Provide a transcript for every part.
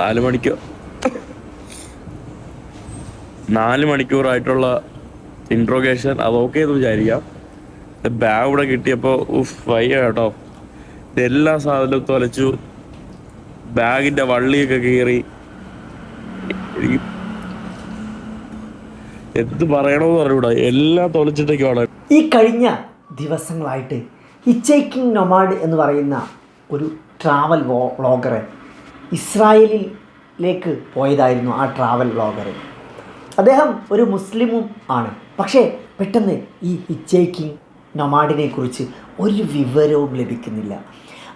നാല് മണിക്കൂർ നാല് മണിക്കൂറായിട്ടുള്ള ഇൻട്രോഗേഷൻ അത് ഓക്കെ എന്ന് വിചാരിക്കാം ബാഗ് ഇവിടെ കിട്ടിയപ്പോ ഉഫ് വയ്യ കേട്ടോ. എല്ലാ സാധനവും തൊലച്ചു. ബാഗിന്റെ വള്ളിയൊക്കെ കീറി. എന്ത് പറയണമെന്ന് പറഞ്ഞൂടാ എല്ലാം തൊലച്ചിട്ടേക്കാണ് ഈ കഴിഞ്ഞ ദിവസങ്ങളായിട്ട് ഹിച്ചൈക്കിംഗ് നൊമാഡ് എന്ന് പറയുന്ന ഒരു ട്രാവൽ വ്ളോഗറെ ഇസ്രായേലിലേക്ക് പോയതായിരുന്നു ആ ട്രാവൽ വ്ളോഗർ അദ്ദേഹം ഒരു മുസ്ലിമും ആണ്. പക്ഷേ പെട്ടെന്ന് ഈ ഹിച്ചേക്കിംഗ് നൊമാഡിനെ കുറിച്ച് ഒരു വിവരവും ലഭിക്കുന്നില്ല.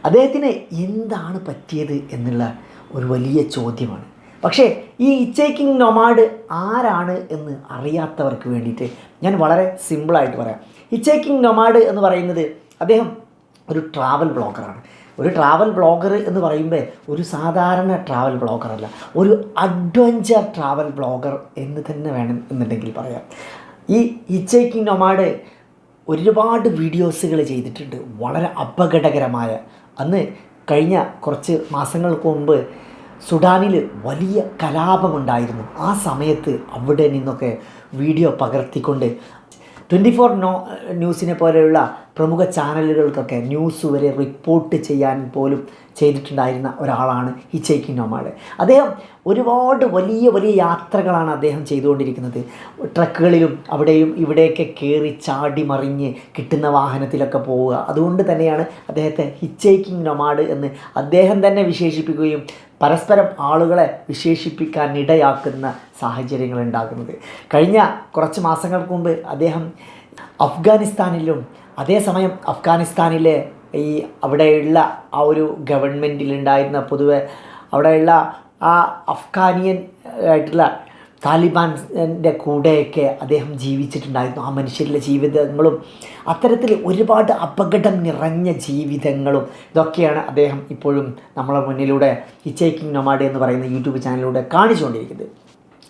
അദ്ദേഹത്തിന് എന്താണ് പറ്റിയത് എന്നുള്ള ഒരു വലിയ ചോദ്യമാണ്. പക്ഷേ ഈ ഇച്ചേക്കിംഗ് നൊമാഡ് ആരാണ് എന്ന് അറിയാത്തവർക്ക് വേണ്ടിയിട്ട് ഞാൻ വളരെ സിമ്പിളായിട്ട് പറയാം. ഇച്ചേക്കിംഗ് നൊമാഡ് എന്ന് പറയുന്നത് അദ്ദേഹം ഒരു ട്രാവൽ ബ്ലോഗറാണ് ഒരു ട്രാവൽ ബ്ലോഗർ എന്ന് പറയുമ്പോൾ ഒരു സാധാരണ ട്രാവൽ ബ്ലോഗറല്ല ഒരു അഡ്വഞ്ചർ ട്രാവൽ ബ്ലോഗർ എന്ന് തന്നെ വേണം എന്നുണ്ടെങ്കിൽ പറയാം. ഈ ഇച്ചേക്കിംഗ് നൊമാഡ് ഒരുപാട് വീഡിയോസുകൾ ചെയ്തിട്ടുണ്ട് വളരെ അപകടകരമായ. അന്ന് കഴിഞ്ഞ കുറച്ച് മാസങ്ങൾക്ക് മുമ്പ് സുഡാനിൽ വലിയ കലാപമുണ്ടായിരുന്നു. ആ സമയത്ത് അവിടെ നിന്നൊക്കെ വീഡിയോ പകർത്തിക്കൊണ്ട് ട്വന്റി ഫോർ നോ ന്യൂസിനെ പോലെയുള്ള പ്രമുഖ ചാനലുകൾക്കൊക്കെ ന്യൂസ് വരെ റിപ്പോർട്ട് ചെയ്യാൻ പോലും ചെയ്തിട്ടുണ്ടായിരുന്ന ഒരാളാണ് ഈ ചേക്കി അദ്ദേഹം ഒരുപാട് വലിയ വലിയ യാത്രകളാണ് അദ്ദേഹം ചെയ്തുകൊണ്ടിരിക്കുന്നത്. ട്രക്കുകളിലും അവിടെയും ഇവിടെയൊക്കെ കയറി ചാടി മറിഞ്ഞ് കിട്ടുന്ന വാഹനത്തിലൊക്കെ പോവുക. അതുകൊണ്ട് തന്നെയാണ് അദ്ദേഹത്തെ ഹിച്ചേക്കിംഗ് നൊമാഡ് എന്ന് അദ്ദേഹം തന്നെ വിശേഷിപ്പിക്കുകയും പരസ്പരം ആളുകളെ വിശേഷിപ്പിക്കാൻ ഇടയാക്കുന്ന സാഹചര്യങ്ങൾ ഉണ്ടാകുന്നത് കഴിഞ്ഞ കുറച്ച് മാസങ്ങൾക്ക് മുമ്പ് അദ്ദേഹം അഫ്ഗാനിസ്ഥാനിലും അതേസമയം അഫ്ഗാനിസ്ഥാനിലെ ഈ അവിടെയുള്ള ആ ഒരു ഗവൺമെന്റിലുണ്ടായിരുന്ന പൊതുവെ അവിടെയുള്ള ആ അഫ്ഗാനിയൻ ആയിട്ടുള്ള താലിബാന്റെ കൂടെയൊക്കെ അദ്ദേഹം ജീവിച്ചിട്ടുണ്ടായിരുന്നു. ആ മനുഷ്യരിലെ ജീവിതങ്ങളും അത്തരത്തിൽ ഒരുപാട് അപകടം നിറഞ്ഞ ജീവിതങ്ങളും ഇതൊക്കെയാണ് അദ്ദേഹം ഇപ്പോഴും നമ്മളെ മുന്നിലൂടെ ഹിച്ചേക്കിംഗ് നൊമാഡ് എന്ന് പറയുന്ന യൂട്യൂബ് ചാനലിലൂടെ കാണിച്ചുകൊണ്ടിരിക്കുന്നത്.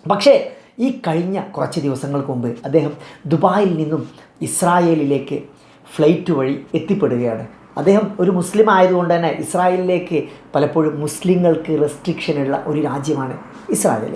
പക്ഷേ ഈ കഴിഞ്ഞ കുറച്ച് ദിവസങ്ങൾക്ക് മുമ്പ് അദ്ദേഹം ദുബായിൽ നിന്നും ഇസ്രായേലിലേക്ക് ഫ്ലൈറ്റ് വഴി എത്തിപ്പെടുകയാണ്. അദ്ദേഹം ഒരു മുസ്ലിം ആയതുകൊണ്ട് തന്നെ ഇസ്രായേലിലേക്ക് പലപ്പോഴും മുസ്ലിങ്ങൾക്ക് റെസ്ട്രിക്ഷൻ ഉള്ള ഒരു രാജ്യമാണ് ഇസ്രായേൽ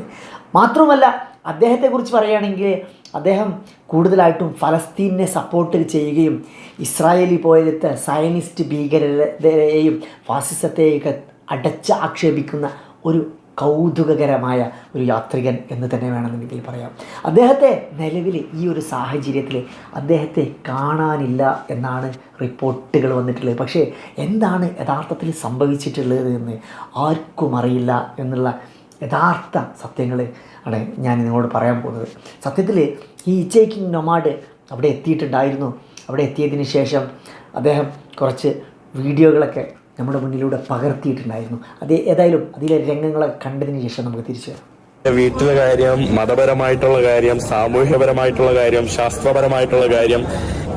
മാത്രമല്ല അദ്ദേഹത്തെക്കുറിച്ച് പറയുകയാണെങ്കിൽ അദ്ദേഹം കൂടുതലായിട്ടും ഫലസ്തീനെ സപ്പോർട്ട് ചെയ്യുകയും ഇസ്രായേലി പോലത്തെ സയനിസ്റ്റ് ഭീകരതയെയും ഫാസിസത്തെയൊക്കെ അടച്ച് ആക്ഷേപിക്കുന്ന ഒരു കൗതുകകരമായ ഒരു യാത്രികൻ എന്ന് തന്നെ വേണമെന്നുണ്ടെങ്കിൽ പറയാം. അദ്ദേഹത്തെ നിലവിൽ ഈ ഒരു സാഹചര്യത്തിൽ അദ്ദേഹത്തെ കാണാനില്ല എന്നാണ് റിപ്പോർട്ടുകൾ വന്നിട്ടുള്ളത്. പക്ഷേ എന്താണ് യഥാർത്ഥത്തിൽ സംഭവിച്ചിട്ടുള്ളത് എന്ന് ആർക്കും അറിയില്ല എന്നുള്ള യഥാർത്ഥ സത്യങ്ങൾ ആണ് ഞാൻ നിങ്ങളോട് പറയാൻ പോകുന്നത്. സത്യത്തിൽ ഈ ഇച്ചേക്കിംഗ് നൊമാഡ് അവിടെ എത്തിയിട്ടുണ്ടായിരുന്നു. അവിടെ എത്തിയതിന് ശേഷം അദ്ദേഹം കുറച്ച് വീഡിയോകളൊക്കെ നമ്മുടെ മുന്നിലൂടെ പകർത്തിയിട്ടുണ്ടായിരുന്നു. അത് ഏതായാലും അതിലെ രംഗങ്ങളെ കണ്ടതിന് ശേഷം നമുക്ക് തിരിച്ചു വരാം. വീട്ടിലെ കാര്യം മതപരമായിട്ടുള്ള കാര്യം സാമൂഹ്യപരമായിട്ടുള്ള കാര്യം ശാസ്ത്രപരമായിട്ടുള്ള കാര്യം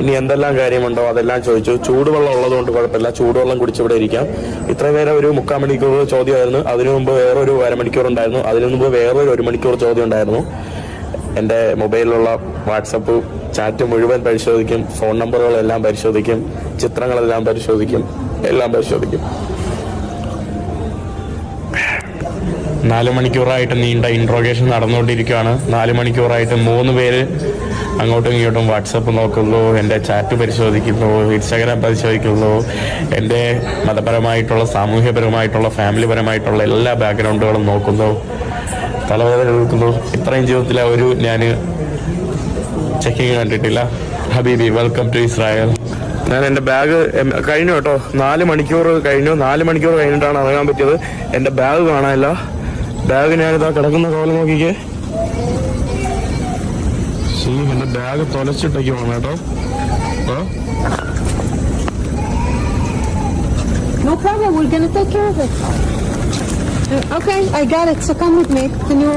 ഇനി എന്തെല്ലാം കാര്യമുണ്ടോ അതെല്ലാം ചോദിച്ചു. ചൂടുവെള്ളം ഉള്ളതുകൊണ്ട് കുഴപ്പമില്ല. ചൂടുവെള്ളം കുടിച്ചിവിടെ ഇരിക്കാം. ഇത്രയും നേരം ഒരു മുക്കാൽ മണിക്കൂർ ചോദ്യമായിരുന്നു. അതിനു മുമ്പ് വേറൊരു അരമണിക്കൂർ ഉണ്ടായിരുന്നു. അതിനു മുമ്പ് വേറൊരു ഒരു മണിക്കൂർ ചോദ്യം ഉണ്ടായിരുന്നു. എന്റെ മൊബൈലിലുള്ള വാട്സപ്പ് ചാറ്റ് മുഴുവൻ പരിശോധിക്കും ഫോൺ നമ്പറുകളെല്ലാം പരിശോധിക്കും ചിത്രങ്ങളെല്ലാം പരിശോധിക്കും എല്ലാം പരിശോധിക്കും. നാല് മണിക്കൂറായിട്ട് നീണ്ട ഇൻട്രോഗേഷൻ നടന്നുകൊണ്ടിരിക്കുകയാണ്. നാല് മണിക്കൂറായിട്ട് മൂന്ന് പേര് അങ്ങോട്ടും ഇങ്ങോട്ടും വാട്സപ്പ് നോക്കുന്നു എന്റെ ചാറ്റ് പരിശോധിക്കുന്നു ഇൻസ്റ്റാഗ്രാം പരിശോധിക്കുന്നു. എന്റെ മതപരമായിട്ടുള്ള സാമൂഹ്യപരമായിട്ടുള്ള ഫാമിലി പരമായിട്ടുള്ള എല്ലാ ബാക്ക്ഗ്രൗണ്ടുകളും നോക്കുന്നു. തലവേദന എടുക്കുന്നു. ഇത്രയും ജീവിതത്തിലെ ഒരു ഞാൻ ചെക്കിങ് കണ്ടിട്ടില്ല. ഹബീബി വെൽക്കം ടു ഇസ്രായേൽ. ഞാൻ എന്റെ ബാഗ് കഴിഞ്ഞു കേട്ടോ. നാല് മണിക്കൂർ കഴിഞ്ഞു. നാല് മണിക്കൂർ കഴിഞ്ഞിട്ടാണ് ഇറങ്ങാൻ പറ്റിയത്. എന്റെ ബാഗ് കാണാനില്ല. ബാഗ് ഞാനിതാ കിടക്കുന്ന കോലം നോക്കിക്കേ. ശരി എന്റെ ബാഗ് തൊലച്ചിട്ടൊക്കെ വേണം കേട്ടോ. No problem. We're gonna take care of it. Okay, I got it. So come with me. Can you?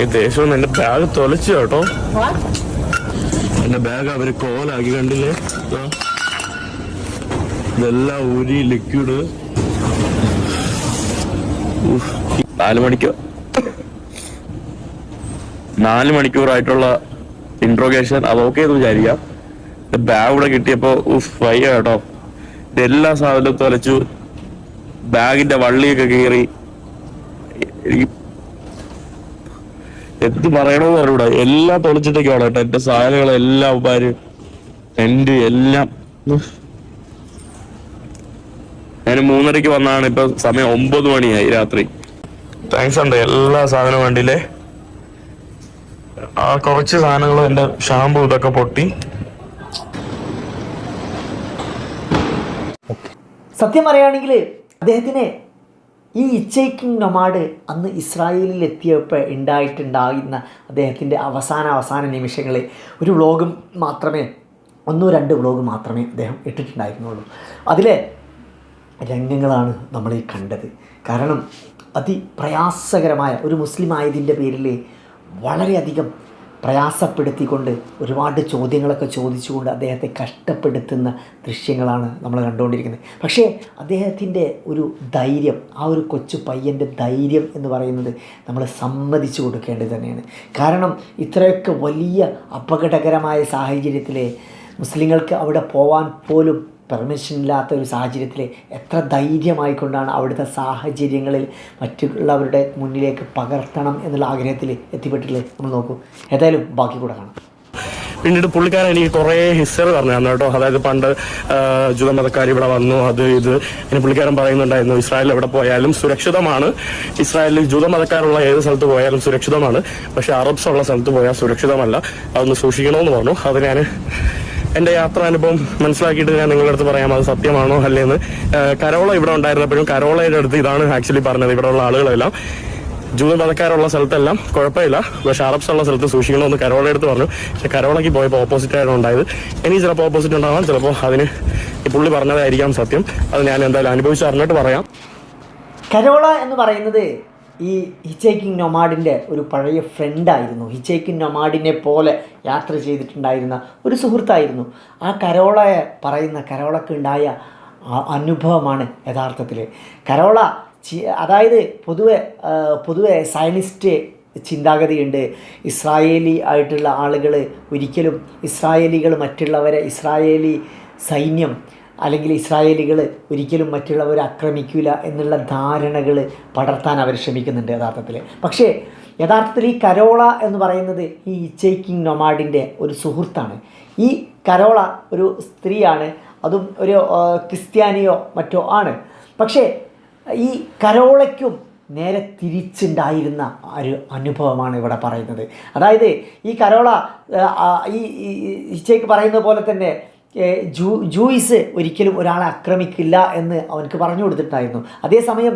ഈ ദേശം എന്റെ ബാഗ് തൊലച്ചു കേട്ടോ? എന്റെ ബാഗ് അവർ കോലാക്കി കണ്ടില്ലേ. ഇതെല്ലാം ഊരി ലിക്വിഡ് നാല് മണിക്കൂർ നാല് മണിക്കൂറായിട്ടുള്ള ഇൻട്രോഗേഷൻ അത് ഓക്കെ എന്ന് വിചാരിക്കാം ബാഗ് ഇവിടെ കിട്ടിയപ്പോ ഉഫ് വയ്യ കേട്ടോ എല്ലാ സാധനവും തൊലച്ചു ബാഗിന്റെ വള്ളിയൊക്കെ കീറി എനിക്ക് എന്ത് പറയണമെന്ന് അറിയൂടാ എല്ലാം തൊളിച്ചിട്ടൊക്കെയാണ് കേട്ടോ. എന്റെ സാധനങ്ങളെല്ലാം ഉപ്പാര് ടെന്റ് എല്ലാം. ഞാൻ മൂന്നരക്ക് വന്നാണ്. ഇപ്പൊ സമയം ഒമ്പത് മണിയായി രാത്രി. താങ്ക്സ് ഉണ്ട്. എല്ലാ സാധനവും വേണ്ടിയില്ലേ ആ കുറച്ച് സാധനങ്ങൾ എന്റെ ഷാമ്പു ഇതൊക്കെ പൊട്ടി. സത്യം പറയുകയാണെങ്കിൽ അദ്ദേഹത്തിന് ഈ ഇച്ചൈക്കിങ് നൊമാഡ് അന്ന് ഇസ്രായേലിൽ എത്തിയപ്പോൾ ഉണ്ടായിട്ടുണ്ടാകുന്ന അദ്ദേഹത്തിന്റെ അവസാന അവസാന നിമിഷങ്ങളിൽ ഒരു വ്ളോഗ് മാത്രമേ ഒന്നോ രണ്ട് വ്ളോഗ് മാത്രമേ അദ്ദേഹം ഇട്ടിട്ടുണ്ടായിരുന്നുള്ളൂ. അതിലെ രംഗങ്ങളാണ് നമ്മൾ ഈ കണ്ടത്. കാരണം അതിപ്രയാസകരമായ ഒരു മുസ്ലിം ആയതിന്റെ പേരിൽ വളരെയധികം പ്രയാസപ്പെടുത്തിക്കൊണ്ട് ഒരുപാട് ചോദ്യങ്ങളൊക്കെ ചോദിച്ചുകൊണ്ട് അദ്ദേഹത്തെ കഷ്ടപ്പെടുത്തുന്ന ദൃശ്യങ്ങളാണ് നമ്മൾ കണ്ടുകൊണ്ടിരിക്കുന്നത്. പക്ഷേ അദ്ദേഹത്തിന്റെ ഒരു ധൈര്യം ആ ഒരു കൊച്ചു പയ്യന്റെ ധൈര്യം എന്ന് പറയുന്നത് നമ്മൾ സമ്മതിച്ചു കൊടുക്കേണ്ടത് തന്നെയാണ്. കാരണം ഇത്രയൊക്കെ വലിയ അപകടകരമായ സാഹചര്യത്തിലെ മുസ്ലിങ്ങൾക്ക് അവിടെ പോവാൻ പോലും പെർമിഷൻ ഇല്ലാത്ത ഒരു സാഹചര്യത്തിൽ എത്ര ധൈര്യമായിക്കൊണ്ടാണ് അവിടുത്തെ സാഹചര്യങ്ങളിൽ മറ്റുള്ളവരുടെ മുന്നിലേക്ക് പകർത്തണം എന്നുള്ള ആഗ്രഹത്തിൽ എത്തിപ്പെട്ടിട്ടില്ലേ നമ്മൾ നോക്കൂ. ഏതായാലും ബാക്കി കൂടെ കാണാം. പിന്നീട് പുള്ളിക്കാരൻ എനിക്ക് കുറേ ഹിസ്റ്ററി പറഞ്ഞു തന്നു കേട്ടോ. അതായത് പണ്ട് ജുതമതക്കാർ ഇവിടെ വന്നു അത് ഇത്. ഇനി പുള്ളിക്കാരൻ പറയുന്നുണ്ടായിരുന്നു ഇസ്രായേൽ എവിടെ പോയാലും സുരക്ഷിതമാണ്. ഇസ്രായേലിൽ ജൂതമതക്കാരുള്ള ഏത് സ്ഥലത്ത് പോയാലും സുരക്ഷിതമാണ്. പക്ഷെ അറബ്സ് ഉള്ള സ്ഥലത്ത് പോയാൽ സുരക്ഷിതമല്ല. അതൊന്ന് സൂക്ഷിക്കണമെന്ന് പറഞ്ഞു. അത് ഞാൻ എന്റെ യാത്രാനുഭവം മനസ്സിലാക്കിയിട്ട് ഞാൻ നിങ്ങളുടെ അടുത്ത് പറയാം അത് സത്യമാണോ അല്ലേന്ന്. കരോള ഇവിടെ ഉണ്ടായിരുന്നപ്പോഴും കരോളയുടെ അടുത്ത് ഇതാണ് ആക്ച്വലി പറഞ്ഞത്. ഇവിടെയുള്ള ആളുകളെല്ലാം ജൂത മതക്കാരുള്ള സ്ഥലത്തെല്ലാം കുഴപ്പമില്ല. പക്ഷെ അറബ്സ് ഉള്ള സ്ഥലത്ത് സൂക്ഷിക്കണമെന്ന് കരോളയുടെ അടുത്ത് പറഞ്ഞു. പക്ഷെ കരോളയ്ക്ക് പോയപ്പോൾ ഓപ്പോസിറ്റ് ആയിരുന്നു ഉണ്ടായത്. ഇനി ചിലപ്പോൾ ഓപ്പോസിറ്റ് ഉണ്ടാവാം. ചിലപ്പോൾ അതിന് പുള്ളി പറഞ്ഞതായിരിക്കാം സത്യം. അത് ഞാൻ എന്തായാലും അനുഭവിച്ച് അറിഞ്ഞിട്ട് പറയാം. കരോള എന്ന് പറയുന്നത് ഈ ഹിച്ചേക്കിംഗ് നൊമാഡിന്റെ ഒരു പഴയ ഫ്രണ്ടായിരുന്നു. ഹിച്ചേക്കിംഗ് നൊമാഡിനെ പോലെ യാത്ര ചെയ്തിട്ടുണ്ടായിരുന്ന ഒരു സുഹൃത്തായിരുന്നു. ആ കരോളയെ പറയുന്ന കരോളക്ക് ഉണ്ടായ അനുഭവമാണ് യഥാർത്ഥത്തിൽ കരോള അതായത് പൊതുവെ പൊതുവെ സയനിസ്റ്റ് ചിന്താഗതിയുണ്ട്. ഇസ്രായേലി ആയിട്ടുള്ള ആളുകൾ ഒരിക്കലും ഇസ്രായേലികൾ മറ്റുള്ളവരെ ഇസ്രായേലി സൈന്യം അല്ലെങ്കിൽ ഇസ്രായേലികൾ ഒരിക്കലും മറ്റുള്ളവർ ആക്രമിക്കില്ല എന്നുള്ള ധാരണകൾ പടർത്താൻ അവർ ശ്രമിക്കുന്നുണ്ട് യഥാർത്ഥത്തിൽ. പക്ഷേ യഥാർത്ഥത്തിൽ ഈ കരോള എന്ന് പറയുന്നത് ഈ ഇച്ചൈക്കിങ് നൊമാഡിന്റെ ഒരു സുഹൃത്താണ്. ഈ കരോള ഒരു സ്ത്രീയാണ് അതും ഒരു ക്രിസ്ത്യാനിയോ മറ്റോ ആണ്. പക്ഷേ ഈ കരോളയ്ക്കും നേരെ തിരിച്ചുണ്ടായിരുന്ന ഒരു അനുഭവമാണ് ഇവിടെ പറയുന്നത്. അതായത് ഈ കരോള ഈ ഇച്ചേക്ക് ഇച്ചയ്ക്ക് പറയുന്ന പോലെ തന്നെ ജൂ ജൂയിസ് ഒരിക്കലും ഒരാളെ ആക്രമിക്കില്ല എന്ന് അവനക്ക് പറഞ്ഞു കൊടുത്തിട്ടായിരുന്നു അതേസമയം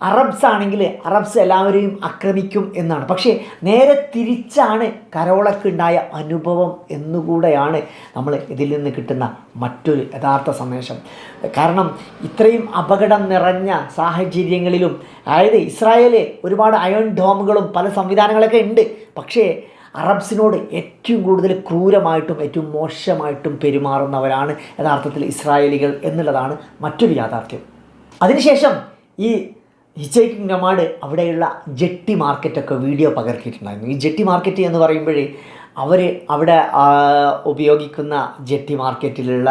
അറബ്സ് ആണെങ്കിൽ അറബ്സ് എല്ലാവരെയും ആക്രമിക്കും എന്നാണ്. പക്ഷേ നേരെ തിരിച്ചാണ് കരോളക്കുണ്ടായ അനുഭവം എന്നുകൂടെയാണ് നമ്മൾ ഇതിൽ നിന്ന് കിട്ടുന്ന മറ്റൊരു യഥാർത്ഥ സന്ദേശം. കാരണം ഇത്രയും അപകടം നിറഞ്ഞ സാഹചര്യങ്ങളിലും അതായത് ഇസ്രായേലിൽ ഒരുപാട് അയൺ ഡോമുകളും പല സംവിധാനങ്ങളൊക്കെ ഉണ്ട്. പക്ഷേ അറബ്സിനോട് ഏറ്റവും കൂടുതൽ ക്രൂരമായിട്ടും ഏറ്റവും മോശമായിട്ടും പെരുമാറുന്നവരാണ് യഥാർത്ഥത്തിൽ ഇസ്രായേലികൾ എന്നുള്ളതാണ് മറ്റൊരു യാഥാർത്ഥ്യം. അതിനുശേഷം ഈ ഹിച്ചൈക്കിംഗ് നമാഡ് അവിടെയുള്ള ജെട്ടി മാർക്കറ്റൊക്കെ വീഡിയോ പകർത്തിയിട്ടുണ്ടായിരുന്നു. ഈ ജെട്ടി മാർക്കറ്റ് എന്ന് പറയുമ്പോഴേ അവർ അവിടെ ഉപയോഗിക്കുന്ന ജെട്ടി മാർക്കറ്റിലുള്ള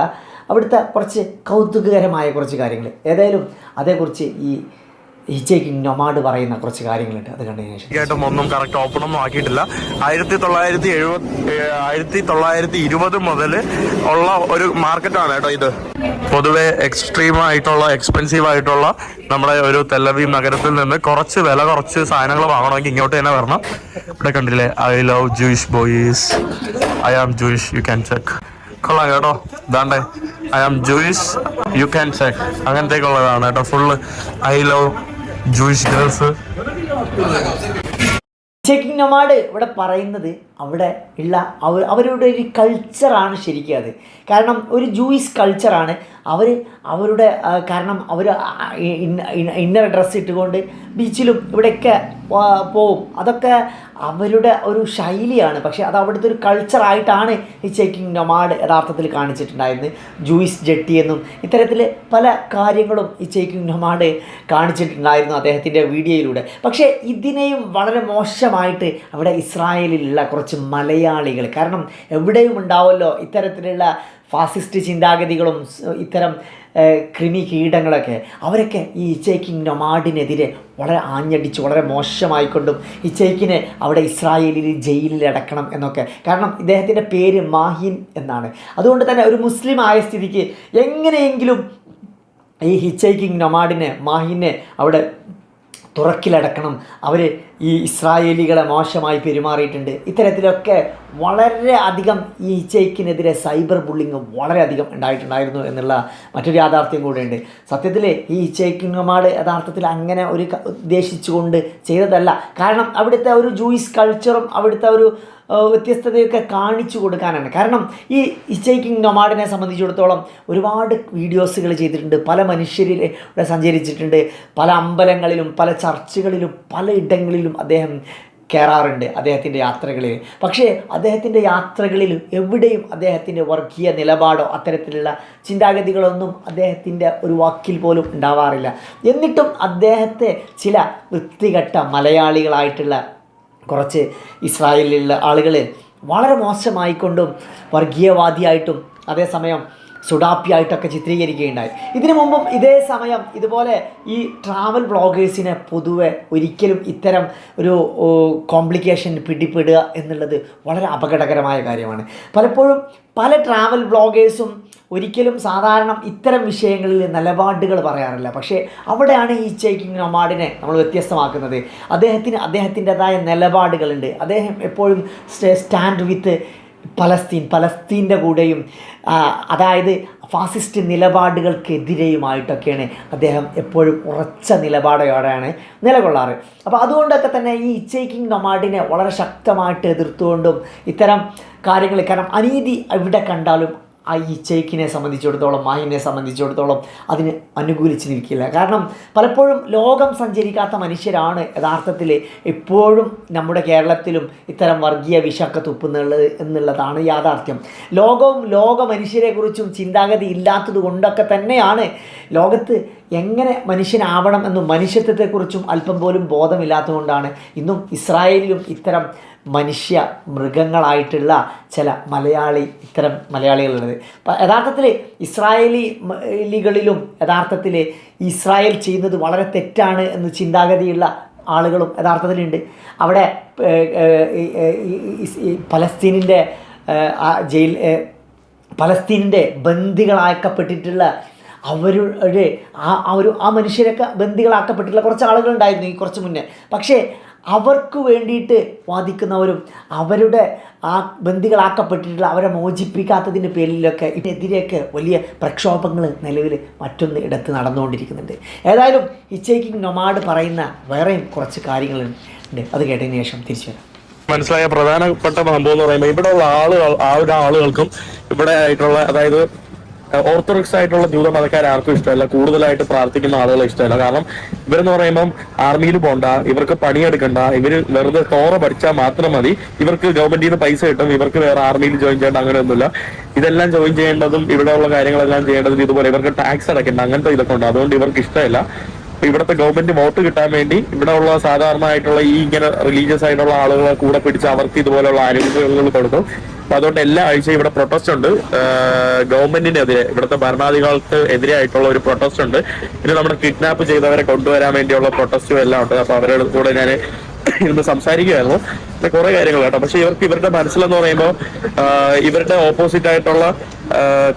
അവിടുത്തെ കുറച്ച് കൗതുകകരമായ കുറച്ച് കാര്യങ്ങൾ. ഏതായാലും അതേക്കുറിച്ച് ഈ ഹിച്ചൈക്കിംഗ് നൊമാഡ് പറയുന്ന കുറച്ച് കാര്യങ്ങളുണ്ട്. അത് കണ്ടതിന് ശേഷം. ഒന്നും കറക്റ്റ് ഓപ്പൺ ഒന്നും ആക്കിയിട്ടില്ല. ആയിരത്തി തൊള്ളായിരത്തി എഴുപത് ആയിരത്തി തൊള്ളായിരത്തി ഇരുപത് മുതൽ ഉള്ള ഒരു മാർക്കറ്റാണ് കേട്ടോ ഇത്. പൊതുവെ എക്സ്ട്രീം ആയിട്ടുള്ള എക്സ്പെൻസീവ് ആയിട്ടുള്ള നമ്മുടെ ഒരു തെല്ലവി നഗരത്തിൽ നിന്ന് കുറച്ച് വില കുറച്ച് സാധനങ്ങൾ വാങ്ങണമെങ്കിൽ ഇങ്ങോട്ട് തന്നെ വരണം. ഇവിടെ കണ്ടില്ലേ I love Jewish boys I am Jewish you can check കൊള്ളാം കേട്ടോ. ഇതാണ്ടേ. I am Jewish you can check അങ്ങനത്തേക്കുള്ളതാണ് കേട്ടോ. Full I love Jewish girls checking nomad ഇവിടെ പറയുന്നത് അവിടെ ഉള്ള അവർ അവരുടെ ഒരു കൾച്ചറാണ് ശരിക്കും അത്. കാരണം ഒരു ജൂയിസ് കൾച്ചറാണ് അവർ അവരുടെ കാരണം അവർ ഇന്നർ ഡ്രസ്സ് ഇട്ടുകൊണ്ട് ബീച്ചിലും ഇവിടെയൊക്കെ പോവും. അതൊക്കെ അവരുടെ ഒരു ശൈലിയാണ്. പക്ഷേ അത് അവിടുത്തെ ഒരു കൾച്ചറായിട്ടാണ് ഈ ചെക്കിംഗ് നൊമാഡ് യഥാർത്ഥത്തിൽ കാണിച്ചിട്ടുണ്ടായിരുന്നത്. ജൂയിസ് ജെട്ടി എന്നും ഇത്തരത്തിൽ പല കാര്യങ്ങളും ഈ ചെക്കിംഗ് നൊമാഡ് കാണിച്ചിട്ടുണ്ടായിരുന്നു അദ്ദേഹത്തിന്റെ വീഡിയോയിലൂടെ. പക്ഷേ ഇതിനെയും വളരെ മോശമായിട്ട് അവിടെ ഇസ്രായേലിലുള്ള കുറച്ച് മലയാളികൾ കാരണം എവിടെയും ഉണ്ടാവുമല്ലോ ഇത്തരത്തിലുള്ള ഫാസിസ്റ്റ് ചിന്താഗതികളും ഇത്തരം കൃമി കീടങ്ങളൊക്കെ അവരൊക്കെ ഈ ഇച്ചേക്കിങ് നൊമാഡിനെതിരെ വളരെ ആഞ്ഞടിച്ച് വളരെ മോശമായിക്കൊണ്ടും ഇച്ചേക്കിനെ അവിടെ ഇസ്രായേലിൽ ജയിലിൽ അടക്കണം എന്നൊക്കെ. കാരണം ഇദ്ദേഹത്തിന്റെ പേര് മാഹിൻ എന്നാണ്. അതുകൊണ്ട് തന്നെ ഒരു മുസ്ലിം ആയ സ്ഥിതിക്ക് എങ്ങനെയെങ്കിലും ഈ ഹിച്ചൈക്കിങ് നൊമാഡിനെ മാഹിനെ അവിടെ തുറക്കിലടക്കണം. അവർ ഈ ഇസ്രായേലികളെ മോശമായി പെരുമാറിയിട്ടുണ്ട്. ഇത്തരത്തിലൊക്കെ വളരെ അധികം ഈ ഹിച്ചൈക്കിനെതിരെ സൈബർ ബുള്ളിങ് വളരെയധികം ഉണ്ടായിട്ടുണ്ടായിരുന്നു എന്നുള്ള മറ്റൊരു യാഥാർത്ഥ്യം കൂടെയുണ്ട്. സത്യത്തിൽ ഈ ഹിച്ചൈക്കിങ് നൊമാഡ് യഥാർത്ഥത്തിൽ അങ്ങനെ ഒരു ഉദ്ദേശിച്ചുകൊണ്ട് ചെയ്തതല്ല. കാരണം അവിടുത്തെ ഒരു ജൂയിസ് കൾച്ചറും അവിടുത്തെ ഒരു വ്യത്യസ്തതയൊക്കെ കാണിച്ചു കൊടുക്കാനാണ്. കാരണം ഈ ഇച്ചൈക്കിങ് നൊമാഡിനെ സംബന്ധിച്ചിടത്തോളം ഒരുപാട് വീഡിയോസുകൾ ചെയ്തിട്ടുണ്ട്. പല മനുഷ്യരിൽ ഇവിടെ സഞ്ചരിച്ചിട്ടുണ്ട്. പല അമ്പലങ്ങളിലും പല ചർച്ചുകളിലും പല ഇടങ്ങളിലും അദ്ദേഹം കയറാറുണ്ട് അദ്ദേഹത്തിന്റെ യാത്രകളിൽ. പക്ഷേ അദ്ദേഹത്തിന്റെ യാത്രകളിൽ എവിടെയും അദ്ദേഹത്തിന്റെ വർഗീയ നിലപാടോ അത്തരത്തിലുള്ള ചിന്താഗതികളൊന്നും അദ്ദേഹത്തിന്റെ ഒരു വാക്കിൽ പോലും ഉണ്ടാവാറില്ല. എന്നിട്ടും അദ്ദേഹത്തെ ചില വൃത്തികെട്ട മലയാളികളായിട്ടുള്ള കുറച്ച് ഇസ്രായേലിലുള്ള ആളുകൾ വളരെ മോശമായിക്കൊണ്ടും വർഗീയവാദിയായിട്ടും അതേസമയം സുഡാപ്പിയായിട്ടൊക്കെ ചിത്രീകരിക്കുകയുണ്ടായി. ഇതിനു മുമ്പും ഇതേ സമയം ഇതുപോലെ ഈ ട്രാവൽ ബ്ലോഗേഴ്സിനെ പൊതുവെ ഒരിക്കലും ഇത്തരം ഒരു കോംപ്ലിക്കേഷൻ പിടിപ്പെടുക എന്നുള്ളത് വളരെ അപകടകരമായ കാര്യമാണ്. പലപ്പോഴും പല ട്രാവൽ ബ്ലോഗേഴ്സും ഒരിക്കലും സാധാരണ ഇത്തരം വിഷയങ്ങളിൽ നിലപാടുകൾ പറയാറില്ല. പക്ഷേ അവിടെയാണ് ഈ ചേക്കിംഗ് നൊമാഡിനെ നമ്മൾ വ്യത്യസ്തമാക്കുന്നത്. അദ്ദേഹത്തിന് അദ്ദേഹത്തിന്റെതായ നിലപാടുകളുണ്ട്. അദ്ദേഹം എപ്പോഴും സ്റ്റാൻഡ് വിത്ത് പലസ്തീൻ പലസ്തീന്റെ കൂടെയും അതായത് ഫാസിസ്റ്റ് നിലപാടുകൾക്കെതിരെയുമായിട്ടൊക്കെയാണ് അദ്ദേഹം എപ്പോഴും ഉറച്ച നിലപാടോടെയാണ് നിലകൊള്ളാറ്. അപ്പോൾ അതുകൊണ്ടൊക്കെ തന്നെ ഈ ഇച്ചേക്കിങ് നൊമാഡിനെ വളരെ ശക്തമായിട്ട് എതിർത്തുകൊണ്ടും ഇത്തരം കാര്യങ്ങൾ കാരണം അനീതി എവിടെ കണ്ടാലും ആ ഈ ചേക്കിനെ സംബന്ധിച്ചിടത്തോളം മാഹിനെ സംബന്ധിച്ചിടത്തോളം അതിന് അനുകൂലിച്ച് നിൽക്കില്ല. കാരണം പലപ്പോഴും ലോകം സഞ്ചരിക്കാത്ത മനുഷ്യരാണ് യഥാർത്ഥത്തിൽ എപ്പോഴും നമ്മുടെ കേരളത്തിലും ഇത്തരം വർഗീയ വിഷക്ക തുപ്പുന്നുള്ളത് എന്നുള്ളതാണ് യാഥാർത്ഥ്യം. ലോകവും ലോക മനുഷ്യരെക്കുറിച്ചും ചിന്താഗതി ഇല്ലാത്തത് കൊണ്ടൊക്കെ തന്നെയാണ് ലോകത്ത് എങ്ങനെ മനുഷ്യനാവണം എന്നും മനുഷ്യത്വത്തെക്കുറിച്ചും അല്പം പോലും ബോധമില്ലാത്തതുകൊണ്ടാണ് ഇന്നും ഇസ്രായേലിലും ഇത്തരം മനുഷ്യ മൃഗങ്ങളായിട്ടുള്ള ചില മലയാളി ഇത്തരം മലയാളികളുള്ളത്. യഥാർത്ഥത്തിൽ ഇസ്രായേലികളിലും യഥാർത്ഥത്തിൽ ഇസ്രായേൽ ചെയ്യുന്നത് വളരെ തെറ്റാണ് എന്ന് ചിന്താഗതിയുള്ള ആളുകളും യഥാർത്ഥത്തിലുണ്ട്. അവിടെ പലസ്തീനിന്റെ ജയിൽ പലസ്തീനിന്റെ ബന്ദികളാക്കപ്പെട്ടിട്ടുള്ള അവരുടെ ആ ഒരു ആ മനുഷ്യരൊക്കെ ബന്ദികളാക്കപ്പെട്ടിട്ടുള്ള കുറച്ച് ആളുകളുണ്ടായിരുന്നു ഈ കുറച്ച് മുന്നേ. പക്ഷേ അവർക്ക് വേണ്ടിയിട്ട് വാദിക്കുന്നവരും അവരുടെ ആ ബന്ദികളാക്കപ്പെട്ടിട്ടുള്ള അവരെ മോചിപ്പിക്കാത്തതിന്റെ പേരിലൊക്കെ ഇതിനെതിരെയൊക്കെ വലിയ പ്രക്ഷോഭങ്ങൾ നിലവിൽ മറ്റൊന്ന് ഇടത്ത് നടന്നുകൊണ്ടിരിക്കുന്നുണ്ട്. ഏതായാലും ഇച്ചേക്കിംഗ് നൊമാഡ് പറയുന്ന വേറെയും കുറച്ച് കാര്യങ്ങളുണ്ട്. അത് കേട്ടതിന് ശേഷം തിരിച്ചു വരാം. മനസ്സിലായ പ്രധാനപ്പെട്ട സംഭവം എന്ന് പറയുമ്പോൾ ഇവിടെ ഉള്ള ആളുകൾ ആ ഒരു ആളുകൾക്കും ഇവിടെ ആയിട്ടുള്ള അതായത് ഓർത്തഡോക്സ് ആയിട്ടുള്ള ജൂത മതക്കാർ ആർക്കും ഇഷ്ടമല്ല. കൂടുതലായിട്ട് പ്രാർത്ഥിക്കുന്ന ആളുകളെ ഇഷ്ടമല്ല. കാരണം ഇവരെന്ന് പറയുമ്പം ആർമിയിൽ പോണ്ട ഇവർക്ക് പണിയെടുക്കണ്ട ഇവർ വെറുതെ തോറ പഠിച്ചാൽ മാത്രം മതി. ഇവർക്ക് ഗവൺമെന്റിൽ നിന്ന് പൈസ കിട്ടും ഇവർക്ക് വേറെ ആർമിയിൽ ജോയിൻ ചെയ്യേണ്ട അങ്ങനെയൊന്നുമില്ല. ഇതെല്ലാം ജോയിൻ ചെയ്യേണ്ടതും ഇവിടെയുള്ള കാര്യങ്ങളെല്ലാം ചെയ്യേണ്ടതും ഇതുപോലെ ഇവർക്ക് ടാക്സ് അടയ്ക്കേണ്ട അങ്ങനത്തെ ഇതൊക്കെ ഉണ്ട്. അതുകൊണ്ട് ഇവർക്ക് ഇഷ്ടമല്ല. ഇവിടുത്തെ ഗവൺമെന്റ് വോട്ട് കിട്ടാൻ വേണ്ടി ഇവിടെ ഉള്ള സാധാരണ ആയിട്ടുള്ള ഈ ഇങ്ങനെ റിലീജിയസ് ആയിട്ടുള്ള ആളുകളെ കൂടെ പിടിച്ച് അവർക്ക് ഇതുപോലെയുള്ള ആനുകൂല്യങ്ങൾ കൊടുക്കും. അപ്പൊ അതുകൊണ്ട് എല്ലാ ആഴ്ചയും ഇവിടെ പ്രൊട്ടസ്റ്റ് ഉണ്ട്. ഗവൺമെന്റിനെതിരെ ഇവിടുത്തെ ഭരണാധികാരികൾക്ക് എതിരെ ആയിട്ടുള്ള ഒരു പ്രൊട്ടസ്റ്റ് ഉണ്ട്. പിന്നെ നമ്മുടെ കിഡ്നാപ്പ് ചെയ്തവരെ കൊണ്ടുവരാൻ വേണ്ടിയുള്ള പ്രൊട്ടസ്റ്റും എല്ലാം ഉണ്ട്. അപ്പൊ അവരുടെ കൂടെ ഞാൻ ഇരുന്ന് സംസാരിക്കുമായിരുന്നു പിന്നെ കുറെ കാര്യങ്ങൾ കേട്ടോ. പക്ഷെ ഇവർക്ക് ഇവരുടെ മനസ്സിലെന്ന് പറയുമ്പോൾ ഇവരുടെ ഓപ്പോസിറ്റ് ആയിട്ടുള്ള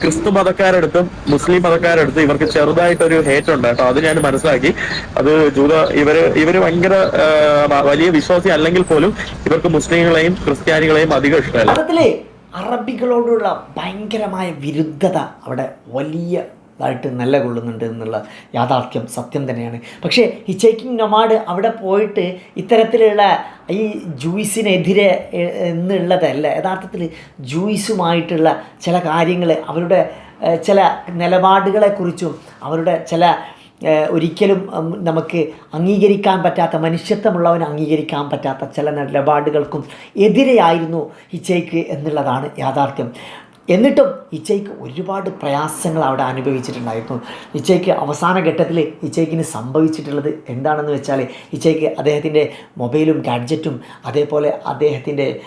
ക്രിസ്തു മതക്കാരെടുത്തും മുസ്ലിം മതക്കാരെടുത്തും ഇവർക്ക് ചെറുതായിട്ടൊരു ഹേറ്റ് ഉണ്ട് കേട്ടോ. അത് ഞാൻ മനസ്സിലാക്കി. അത് ജൂത ഇവർ ഇവർ ഭയങ്കര വലിയ വിശ്വാസി അല്ലെങ്കിൽ പോലും ഇവർക്ക് മുസ്ലിങ്ങളെയും ക്രിസ്ത്യാനികളെയും അധികം ഇഷ്ടമല്ല. അറബികളോടുള്ള ഭയങ്കരമായ വിരുദ്ധത അവിടെ വലിയ ഇതായിട്ട് നിലകൊള്ളുന്നുണ്ട് എന്നുള്ള യാഥാർത്ഥ്യം സത്യം തന്നെയാണ്. പക്ഷേ ഈ ചേക്കിംഗ് നൊമാഡ് അവിടെ പോയിട്ട് ഇത്തരത്തിലുള്ള ഈ ജൂയിസിനെതിരെ എന്നുള്ളതല്ല യഥാർത്ഥത്തിൽ ജൂയിസുമായിട്ടുള്ള ചില കാര്യങ്ങൾ അവരുടെ ചില നിലപാടുകളെക്കുറിച്ചും അവരുടെ ചില ഒരിക്കലും നമുക്ക് അംഗീകരിക്കാൻ പറ്റാത്ത മനുഷ്യത്വമുള്ളവന് അംഗീകരിക്കാൻ പറ്റാത്ത ചില നിലപാടുകൾക്കും എതിരെയായിരുന്നു ഹിച്ചേക്ക് എന്നുള്ളതാണ് യാഥാർത്ഥ്യം. എന്നിട്ടും ഇച്ചയ്ക്ക് ഒരുപാട് പ്രയാസങ്ങൾ അവിടെ അനുഭവിച്ചിട്ടുണ്ടായിരുന്നു. ഇച്ചയ്ക്ക് അവസാന ഘട്ടത്തിൽ ഇച്ചയ്ക്കിന് സംഭവിച്ചിട്ടുള്ളത് എന്താണെന്ന് വെച്ചാൽ ഇച്ചയ്ക്ക് അദ്ദേഹത്തിന്റെ മൊബൈലും ഗാഡ്ജറ്റും അതേപോലെ അദ്ദേഹത്തിന്റെ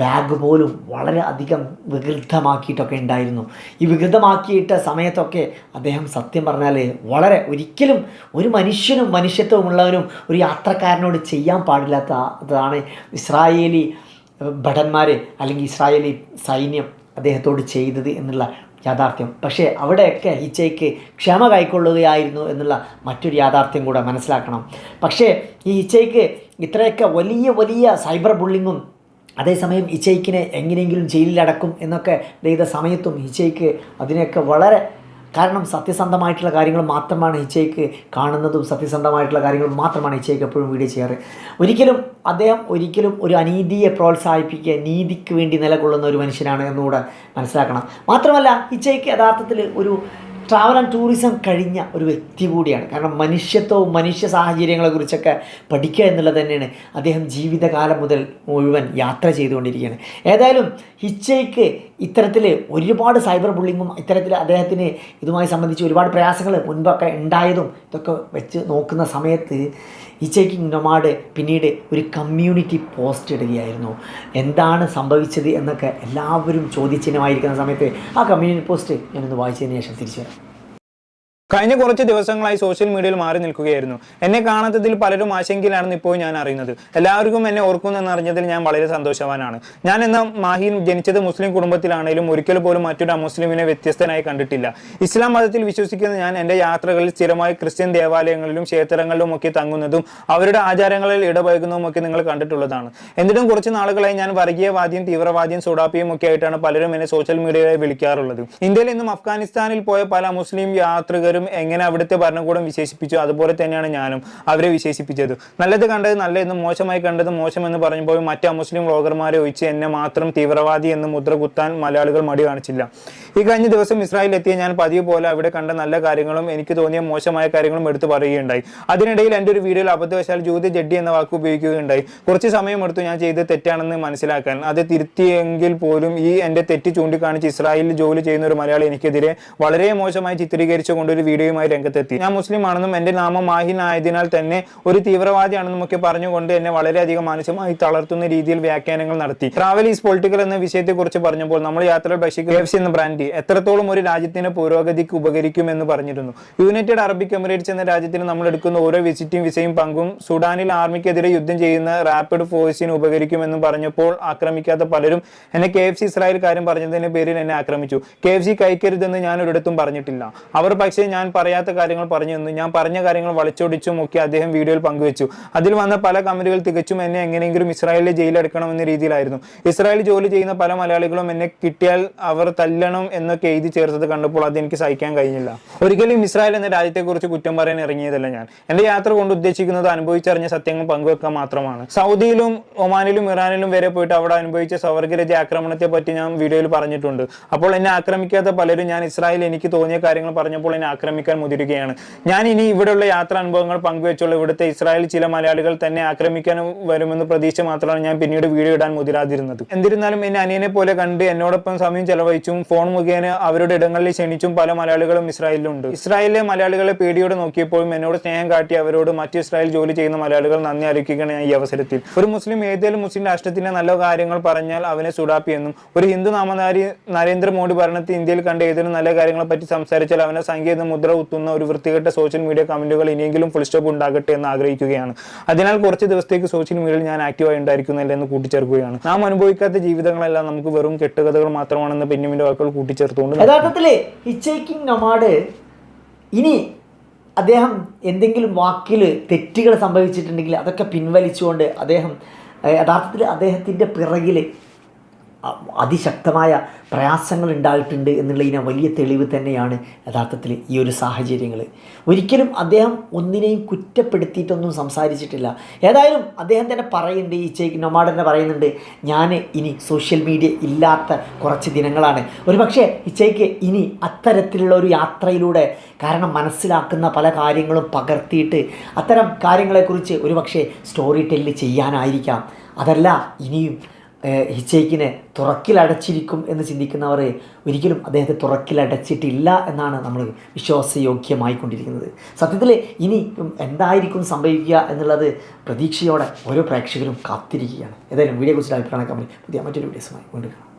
ബാഗ് പോലും വളരെ അധികം വികൃതമാക്കിയിട്ടൊക്കെ ഉണ്ടായിരുന്നു. ഈ വികൃതമാക്കിയിട്ട സമയത്തൊക്കെ അദ്ദേഹം സത്യം പറഞ്ഞാൽ വളരെ ഒരിക്കലും ഒരു മനുഷ്യനും മനുഷ്യത്വമുള്ളവനും ഒരു യാത്രക്കാരനോട് ചെയ്യാൻ പാടില്ലാത്തതാണ് ഇസ്രായേലി ഭടന്മാർ അല്ലെങ്കിൽ ഇസ്രായേലി സൈന്യം. അദ്ദേഹത്തോട് ചെയ്തത് എന്നുള്ള യാഥാർത്ഥ്യം. പക്ഷേ അവിടെയൊക്കെ ഈച്ചയ്ക്ക് ക്ഷമ കൈക്കൊള്ളുകയായിരുന്നു എന്നുള്ള മറ്റൊരു യാഥാർത്ഥ്യം കൂടെ മനസ്സിലാക്കണം. പക്ഷേ ഈ ഈച്ചയ്ക്ക് ഇത്രയൊക്കെ വലിയ വലിയ സൈബർ ബുള്ളിങ്ങും അതേസമയം ഈച്ചയ്ക്കിനെ എങ്ങനെയെങ്കിലും ജയിലിലടക്കും എന്നൊക്കെ ചെയ്ത സമയത്തും ഈച്ചയ്ക്ക് അതിനെയൊക്കെ വളരെ കാരണം സത്യസന്ധമായിട്ടുള്ള കാര്യങ്ങൾ മാത്രമാണ് ഇച്ചയ്ക്ക് കാണുന്നതും സത്യസന്ധമായിട്ടുള്ള കാര്യങ്ങൾ മാത്രമാണ് ഇച്ചയ്ക്ക് എപ്പോഴും വീഡിയോ ചെയ്യാറ്. ഒരിക്കലും അദ്ദേഹം ഒരിക്കലും ഒരു അനീതിയെ പ്രോത്സാഹിപ്പിക്കുക നീതിക്ക് വേണ്ടി നിലകൊള്ളുന്ന ഒരു മനുഷ്യനാണ് എന്നുകൂടെ മനസ്സിലാക്കണം. മാത്രമല്ല ഇച്ചയ്ക്ക് യഥാർത്ഥത്തിൽ ഒരു ട്രാവൽ ആൻഡ് ടൂറിസം കഴിഞ്ഞ ഒരു വ്യക്തി കൂടിയാണ്. കാരണം മനുഷ്യത്വവും മനുഷ്യ സാഹചര്യങ്ങളെക്കുറിച്ചൊക്കെ പഠിക്കുക എന്നുള്ളത് തന്നെയാണ് അദ്ദേഹം ജീവിതകാലം മുതൽ മുഴുവൻ യാത്ര ചെയ്തുകൊണ്ടിരിക്കുകയാണ്. ഏതായാലും ഹിച്ചയ്ക്ക് ഇത്തരത്തിൽ ഒരുപാട് സൈബർ ബുള്ളിങ്ങും ഇത്തരത്തിൽ അദ്ദേഹത്തിന് ഇതുമായി സംബന്ധിച്ച് ഒരുപാട് പ്രയാസങ്ങൾ മുൻപൊക്കെ ഉണ്ടായതും ഇതൊക്കെ വെച്ച് നോക്കുന്ന സമയത്ത് ഹിച്ചയ്ക്കിങ് നൊമാഡ് പിന്നീട് ഒരു കമ്മ്യൂണിറ്റി പോസ്റ്റ് ഇടുകയായിരുന്നു. എന്താണ് സംഭവിച്ചത് എന്നൊക്കെ എല്ലാവരും ചോദ്യചിഹ്നമായിരിക്കുന്ന സമയത്ത് ആ കമ്മ്യൂണിറ്റി പോസ്റ്റ് ഞാനൊന്ന് വായിച്ചതിന് ശേഷം തിരിച്ചു വരാം. കഴിഞ്ഞ കുറച്ച് ദിവസങ്ങളായി സോഷ്യൽ മീഡിയയിൽ മാറി നിൽക്കുകയായിരുന്നു. എന്നെ കാണാത്തതിൽ പലരും ആശങ്കയിലാണെന്ന് ഇപ്പോൾ ഞാൻ അറിയുന്നത്. എല്ലാവർക്കും എന്നെ ഓർക്കുന്നെന്ന് അറിഞ്ഞതിൽ ഞാൻ വളരെ സന്തോഷവാനാണ്. ഞാൻ എന്ന മാഹിൻ ജനിച്ചത് മുസ്ലിം കുടുംബത്തിലാണെങ്കിലും ഒരിക്കൽ പോലും മറ്റൊരു അമുസ്ലിമിനെ വ്യത്യസ്തനായി കണ്ടിട്ടില്ല. ഇസ്ലാം മതത്തിൽ വിശ്വസിക്കുന്ന ഞാൻ എന്റെ യാത്രകളിൽ സ്ഥിരമായി ക്രിസ്ത്യൻ ദേവാലയങ്ങളിലും ക്ഷേത്രങ്ങളിലും ഒക്കെ തങ്ങുന്നതും അവരുടെ ആചാരങ്ങളിൽ ഇടപഴകുന്നതും ഒക്കെ നിങ്ങൾ കണ്ടിട്ടുള്ളതാണ്. എന്നിട്ടും കുറച്ച് നാളുകളായി ഞാൻ വർഗീയവാദിയും തീവ്രവാദിയും സുഡാപ്പിയും ഒക്കെ ആയിട്ടാണ് പലരും എന്നെ സോഷ്യൽ മീഡിയയിൽ വിളിക്കാറുള്ളത്. ഇന്ത്യയിൽ നിന്നും അഫ്ഗാനിസ്ഥാനിൽ പോയ പല മുസ്ലിം യാത്രികരും എങ്ങനെ അവിടുത്തെ ഭരണകൂടം വിശേഷിപ്പിച്ചു അതുപോലെ തന്നെയാണ് ഞാനും അവരെ വിശേഷിപ്പിച്ചത്. നല്ലത് കണ്ടത് നല്ലതെന്നും മോശമായി കണ്ടത് മോശമെന്ന് പറഞ്ഞപ്പോൾ മറ്റ് അമുസ്ലിം വ്ളോഗർമാരെ ഒഴിച്ച് എന്നെ മാത്രം തീവ്രവാദി എന്ന് മുദ്ര കുത്താൻ മലയാളികൾ മടി കാണിച്ചില്ല. ഈ കഴിഞ്ഞ ദിവസം ഇസ്രായേലിൽ എത്തിയ ഞാൻ പതിവ് പോലെ അവിടെ കണ്ട നല്ല കാര്യങ്ങളും എനിക്ക് തോന്നിയ മോശമായ കാര്യങ്ങളും എടുത്തു പറയുകയുണ്ടായി. അതിനിടയിൽ എന്റെ ഒരു വീഡിയോയിൽ അബദ്ധവശാൽ ജ്യൂതി ജഡ്ഡി എന്ന വാക്ക് ഉപയോഗിക്കുകയുണ്ടായി. കുറച്ച് സമയമെടുത്തു ഞാൻ ചെയ്ത് തെറ്റാണെന്ന് മനസ്സിലാക്കാൻ. അത് തിരുത്തിയെങ്കിൽ പോലും ഈ എന്റെ തെറ്റ് ചൂണ്ടിക്കാണിച്ച് ഇസ്രായേലിൽ ജോലി ചെയ്യുന്ന ഒരു മലയാളി എനിക്കെതിരെ വളരെ മോശമായി ചിത്രീകരിച്ചുകൊണ്ട് വീഡിയോയുമായി രംഗത്തെത്തി. ഞാൻ മുസ്ലിം ആണെന്നും എന്റെ നാമം മാഹിൻ ആയതിനാൽ തന്നെ ഒരു തീവ്രവാദിയാണെന്നും ഒക്കെ പറഞ്ഞുകൊണ്ട് എന്നെ വളരെയധികം മാനസികമായി തളർത്തുന്ന രീതിയിൽ വ്യാഖ്യാനങ്ങൾ നടത്തി. ട്രാവൽ ഈസ് പൊളിറ്റിക്കൽ എന്ന വിഷയത്തെക്കുറിച്ച് പറഞ്ഞപ്പോൾ നമ്മൾ യാത്ര ഭക്ഷിക്കുക എഫ് എന്ന ബ്രാൻഡ് എത്രത്തോളം ഒരു രാജ്യത്തിന് പുരോഗതിക്ക് ഉപകരിക്കുമെന്ന് പറഞ്ഞിരുന്നു. യുണൈറ്റഡ് അറബിക് എമിറേറ്റ്സ് എന്ന രാജ്യത്തിന് നമ്മൾ എടുക്കുന്ന ഓരോ വിസിറ്റിംഗ് വിസയും പങ്കും സുഡാനിൽ ആർമിക്കെതിരെ യുദ്ധം ചെയ്യുന്ന റാപ്പിഡ് ഫോഴ്സിന് ഉപകരിക്കുമെന്ന് പറഞ്ഞപ്പോൾ ആക്രമിക്കാത്ത പലരും എന്നെ കെ എഫ് സി ഇസ്രായേൽ കാര്യം പറഞ്ഞതിന്റെ പേരിൽ എന്നെ ആക്രമിച്ചു. കെ എഫ് സി കഴിക്കരുതെന്ന് ഞാൻ ഒരിടത്തും പറഞ്ഞിട്ടില്ല. അവർ പക്ഷേ ഞാൻ പറയാത്ത കാര്യങ്ങൾ പറഞ്ഞു തന്നു ഞാൻ പറഞ്ഞ കാര്യങ്ങൾ വളച്ചൊടിച്ചും ഒക്കെ അദ്ദേഹം വീഡിയോയിൽ പങ്കുവച്ചു. അതിൽ വന്ന പല കമന്റുകൾ തികച്ചും എന്നെ എങ്ങനെയെങ്കിലും ഇസ്രായേലിലെ ജയിലെടുക്കണം എന്ന രീതിയിലായിരുന്നു. ഇസ്രായേൽ ജോലി ചെയ്യുന്ന പല മലയാളികളും എന്നെ കിട്ടിയാൽ അവർ തല്ലണം എന്നൊക്കെ എഴുതി ചേർത്തത് കണ്ടപ്പോൾ അത് എനിക്ക് സഹിക്കാൻ കഴിഞ്ഞില്ല. ഒരിക്കലും ഇസ്രായേൽ എന്ന രാജ്യത്തെക്കുറിച്ച് കുറ്റം പറയാൻ ഇറങ്ങിയതല്ല ഞാൻ. എന്റെ യാത്ര കൊണ്ട് ഉദ്ദേശിക്കുന്നത് അനുഭവിച്ചറിഞ്ഞ സത്യങ്ങൾ പങ്കുവെക്കാൻ മാത്രമാണ്. സൗദിയിലും ഒമാനിലും ഇറാനിലും വരെ പോയിട്ട് അവിടെ അനുഭവിച്ച സവർഗരജ ആക്രമണത്തെ പറ്റി ഞാൻ വീഡിയോയിൽ പറഞ്ഞിട്ടുണ്ട്. അപ്പോൾ എന്നെ ആക്രമിക്കാത്ത പലരും ഞാൻ ഇസ്രായേൽ എനിക്ക് തോന്നിയ കാര്യങ്ങൾ പറഞ്ഞപ്പോൾ എന്നെ ആക്രമിക്കാൻ മുതിരുകയാണ്. ഞാൻ ഇനി ഇവിടെയുള്ള യാത്ര അനുഭവങ്ങൾ പങ്കുവെച്ചുള്ള ഇവിടുത്തെ ഇസ്രായേൽ ചില മലയാളികൾ തന്നെ ആക്രമിക്കാൻ വരുമെന്ന് പ്രതീക്ഷ മാത്രമാണ് ഞാൻ പിന്നീട് വീഡിയോ ഇടാൻ മുതിരാതിരുന്നത്. എന്നിരുന്നാലും എന്നെ അനിയനെ പോലെ കണ്ട് എന്നോടൊപ്പം സമയം ചെലവഴിച്ചും ഫോൺ മുഖേന അവരുടെ ഇടങ്ങളിൽ ക്ഷണിച്ചും പല മലയാളികളും ഇസ്രായേലിലുണ്ട്. ഇസ്രായേലിലെ മലയാളികളെ പേടിയോടെ നോക്കിയപ്പോഴും എന്നോട് സ്നേഹം കാട്ടി അവരോട് മറ്റ് ഇസ്രായേൽ ജോലി ചെയ്യുന്ന മലയാളികൾ നന്ദി അറിയിക്കുകയാണ് ഈ അവസരത്തിൽ. ഒരു മുസ്ലിം ഏതെങ്കിലും മുസ്ലിം രാഷ്ട്രത്തിന്റെ നല്ല കാര്യങ്ങൾ പറഞ്ഞാൽ അവനെ സുഡാപ്പി എന്നും ഒരു ഹിന്ദു നാമധാരി നരേന്ദ്രമോദി ഭരണത്തിൽ ഇന്ത്യയിൽ കണ്ട ഏതെങ്കിലും നല്ല കാര്യങ്ങളെ പറ്റി സംസാരിച്ചാൽ അവനെ സംഗീത മുദ്ര കുത്തുന്ന ഒരു വൃത്തികെട്ട സോഷ്യൽ മീഡിയ കമന്റുകൾ ഇനിയെങ്കിലും ഫുൾ സ്റ്റോപ്പ് ഉണ്ടാകട്ടെ എന്ന് ആഗ്രഹിക്കുകയാണ്. അതിനാൽ കുറച്ച് ദിവസത്തേക്ക് സോഷ്യൽ മീഡിയയിൽ ഞാൻ ആക്റ്റീവായി ഉണ്ടായിരിക്കുന്നില്ല എന്ന് കൂട്ടിച്ചേർക്കുകയാണ്. നാം അനുഭവിക്കാത്ത ജീവിതങ്ങളെല്ലാം നമുക്ക് വെറും കെട്ടുകഥകൾ മാത്രമാണെന്ന് പിന്നിമിന്റെ വാക്കുകൾ കൂട്ടിച്ചേർത്തുകൊണ്ട് ഇനി അദ്ദേഹം എന്തെങ്കിലും വാക്കിൽ തെറ്റുകൾ സംഭവിച്ചിട്ടുണ്ടെങ്കിൽ അതൊക്കെ പിൻവലിച്ചുകൊണ്ട് അദ്ദേഹം യഥാർത്ഥത്തിൽ അദ്ദേഹത്തിന്റെ പിറകിൽ അതിശക്തമായ പ്രയാസങ്ങൾ ഉണ്ടായിട്ടുണ്ട് എന്നുള്ളതിന് വലിയ തെളിവ് തന്നെയാണ് യഥാർത്ഥത്തിൽ ഈ ഒരു സാഹചര്യങ്ങൾ. ഒരിക്കലും അദ്ദേഹം ഒന്നിനെയും കുറ്റപ്പെടുത്തിയിട്ടൊന്നും സംസാരിച്ചിട്ടില്ല. ഏതായാലും അദ്ദേഹം തന്നെ പറയുന്നുണ്ട് ഈ ചേക്ക് നൊമാഡ് തന്നെ പറയുന്നുണ്ട് ഞാൻ ഇനി സോഷ്യൽ മീഡിയ ഇല്ലാത്ത കുറച്ച് ദിനങ്ങളാണ്. ഒരു പക്ഷേ ഇച്ചയ്ക്ക് ഇനി അത്തരത്തിലുള്ള ഒരു യാത്രയിലൂടെ കാരണം മനസ്സിലാക്കുന്ന പല കാര്യങ്ങളും പകർത്തിയിട്ട് അത്തരം കാര്യങ്ങളെക്കുറിച്ച് ഒരു പക്ഷേ സ്റ്റോറി ടെല്ല് ചെയ്യാനായിരിക്കാം. അതല്ല ഇനിയും ഹിച്ചൈക്കിനെ തുറക്കിലടച്ചിരിക്കും എന്ന് ചിന്തിക്കുന്നവർ ഒരിക്കലും അദ്ദേഹത്തെ തുറക്കിലടച്ചിട്ടില്ല എന്നാണ് നമ്മൾ വിശ്വാസയോഗ്യമായിക്കൊണ്ടിരിക്കുന്നത്. സത്യത്തിൽ ഇനി എന്തായിരിക്കും സംഭവിക്കുക എന്നുള്ളത് പ്രതീക്ഷയോടെ ഓരോ പ്രേക്ഷകരും കാത്തിരിക്കുകയാണ്. ഏതായാലും വീഡിയോ കുറിച്ച് അഭിപ്രായം കമ്പനി പുതിയ മറ്റൊരു വീഡിയോസുമായി വീണ്ടും